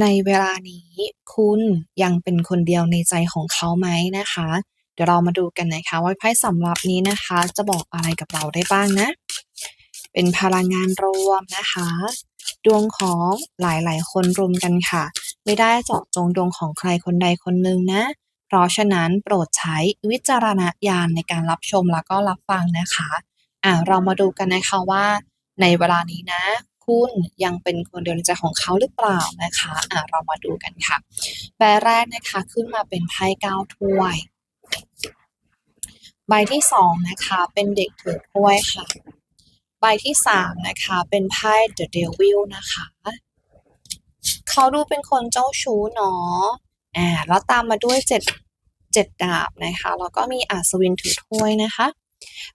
ในเวลานี้คุณยังเป็นคนเดียวในใจของเขาไหมนะคะ เดี๋ยวเรามาดูกันนะคะว่าไพ่สำหรับนี้นะคะ จะบอกอะไรกับเราได้บ้างนะ เป็นพลังงานรวมนะคะ ดวงของหลายๆ คนรวมกันค่ะ ไม่ได้เจาะจงดวงของใครคนใดคนหนึ่งนะ เพราะฉะนั้นโปรดใช้วิจารณญาณในการรับชมแล้วก็รับฟังนะคะอ่าเรามาดูกันนะคะว่าในเวลานี้นะ คุณยังเป็นคนเดียวในใจของเขาหรือเปล่านะคะอ่าเรามาดูกันค่ะ ใบแรกนะคะขึ้นมาเป็นไพ่เก้าถ้วย ใบที่สองนะคะเป็นเด็กถือถ้วยค่ะ ใบที่สามนะคะเป็นไพ่ The Devil นะคะ เขาดูเป็นคนเจ้าชู้เนาะอ่าแล้วตามมาด้วยเจ็ดเจ็ดดาบนะคะแล้วก็มีอัศวินถือถ้วยนะคะ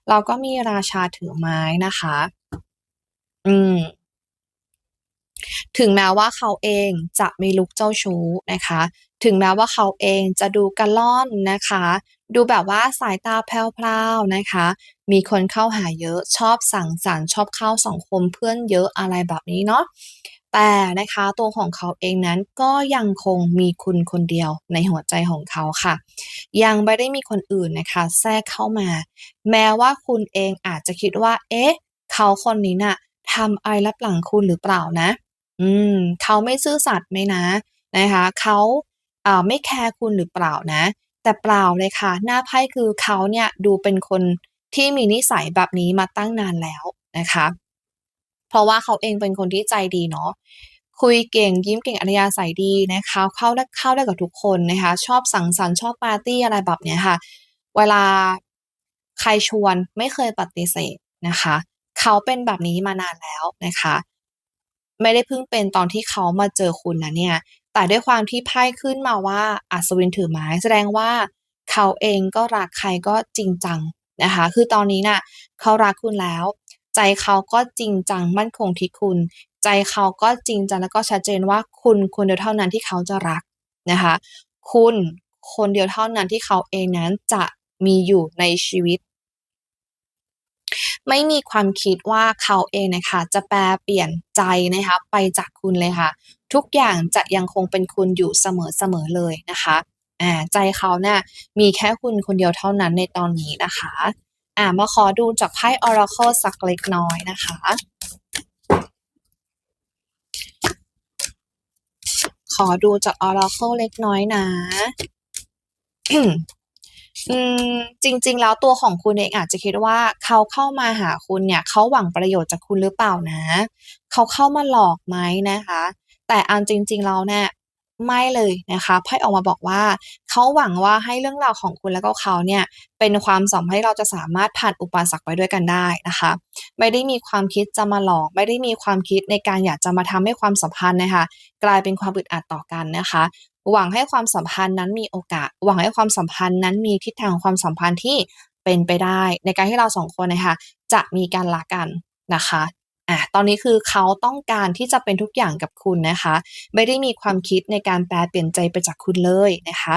แล้วก็มีราชาถือไม้นะคะ อืม ถึงแม้ว่าเขาเองจะมีลุกเจ้าชู้นะคะ ถึงแม้ว่าเขาเองจะดูกระล่อนนะคะ ดูแบบว่าสายตาแพรวๆนะคะ มีคนเข้าหาเยอะชอบสั่งสรรค์ชอบเข้าสังคมเพื่อนเยอะอะไรแบบนี้เนาะแต่นะคะตัวของเขาเองนั้นก็ยังคงมีคุณคนเดียวในหัวใจของเขาค่ะ ยังไม่ได้มีคนอื่นนะคะ แทรกเข้ามา แม้ว่าคุณเองอาจจะคิดว่า เอ๊ะ เขาคนนี้น่ะทำอะไรลับหลังคุณหรือเปล่านะ อืม เขาไม่ซื่อสัตย์ไหมนะนะคะ เขาอ่าไม่แคร์คุณหรือเปล่านะ แต่เปล่าเลยค่ะ หน้าไพ่คือเขาเนี่ยดูเป็นคนที่มีนิสัยแบบนี้มาตั้งนานแล้วนะคะ เพราะว่าเขาเองเป็นคนที่ใจดีเนาะคุยเก่งยิ้มเก่งอัธยาศัยดีนะคะเข้าได้เข้าได้กับทุกคนนะคะ ชอบสังสรรค์ชอบปาร์ตี้อะไรแบบเนี้ยค่ะ เวลาใครชวนไม่เคยปฏิเสธนะคะ เขาเป็นแบบนี้มานานแล้วนะคะ ไม่ได้เพิ่งเป็นตอนที่เขามาเจอคุณนะเนี่ย แต่ด้วยความที่ไพ่ขึ้นมาว่าอัศวินถือไม้แสดงว่าเขาเองก็รักใครก็จริงจังนะคะ คือตอนนี้น่ะเขารักคุณแล้ว ใจเขาก็จริงจังมั่นคงที่คุณ ใจเขาก็จริงจังแล้วก็ชัดเจนว่าคุณคนเดียวเท่านั้นที่เขาจะรักนะคะ คุณคนเดียวเท่านั้นที่เขาเองนั้นจะมีอยู่ในชีวิต ไม่มีความคิดว่าเขาเองนะคะจะแปลเปลี่ยนใจนะคะไปจากคุณเลยค่ะ ทุกอย่างจะยังคงเป็นคุณอยู่เสมอๆเลยนะคะอ่าใจเขาเนี่ยมีแค่คุณคนเดียวเท่านั้นในตอนนี้นะคะอ่ามาขอดูจากไพ่ Oracle สักเล็กน้อยนะคะขอดูจาก Oracle เล็กน้อยนะ อืมจริง ๆ แล้วตัวของคุณเองอาจจะคิดว่าเขาเข้ามาหาคุณเนี่ยเขาหวังประโยชน์จากคุณหรือเปล่านะ เขาเข้ามาหลอกไหมนะคะ แต่เอาจริง ๆ แล้วเนี่ยไม่เลยนะคะไพ่ออกมาบอกว่าเขาหวังว่าให้เรื่องราวของคุณแล้วก็เขาเนี่ยเป็นความสัมพันธ์ที่เราจะสามารถผ่านอุปสรรคไปด้วยกันได้นะคะ ไม่ได้มีความคิดจะมาหลอก ไม่ได้มีความคิดในการอยากจะมาทำให้ความสัมพันธ์นะคะ กลายเป็นความอึดอัดต่อกันนะคะ หวังให้ความสัมพันธ์นั้นมีโอกาส หวังให้ความสัมพันธ์นั้นมีทิศทางของความสัมพันธ์ที่เป็นไปได้ ในการที่เราสองคนนะคะจะมีการรักกันนะคะอะตอนนี้คือเขาต้องการที่จะเป็นทุกอย่างกับคุณนะคะ ไม่ได้มีความคิดในการแปลเปลี่ยนใจไปจากคุณเลยนะคะ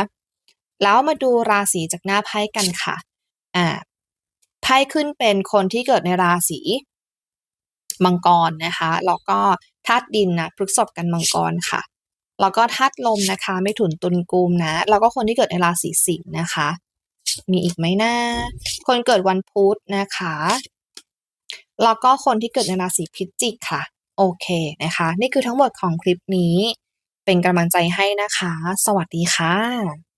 แล้วมาดูราศีจากหน้าไพ่กันค่ะอ่าไพ่ขึ้นเป็นคนที่เกิดในราศีมังกรนะคะแล้วก็ธาตุดินนะพฤษภกันมังกรค่ะ แล้วก็ธาตุลมนะคะ ไม่ถุนตุลกุมนะ แล้วก็คนที่เกิดในราศีสิงห์นะคะ มีอีกไหมนะ คนเกิดวันพุธนะคะ แล้วก็คนที่เกิดในราศีพิจิกค่ะ โอเคนะคะ นี่คือทั้งหมดของคลิปนี้ เป็นกำลังใจให้นะคะ สวัสดีค่ะ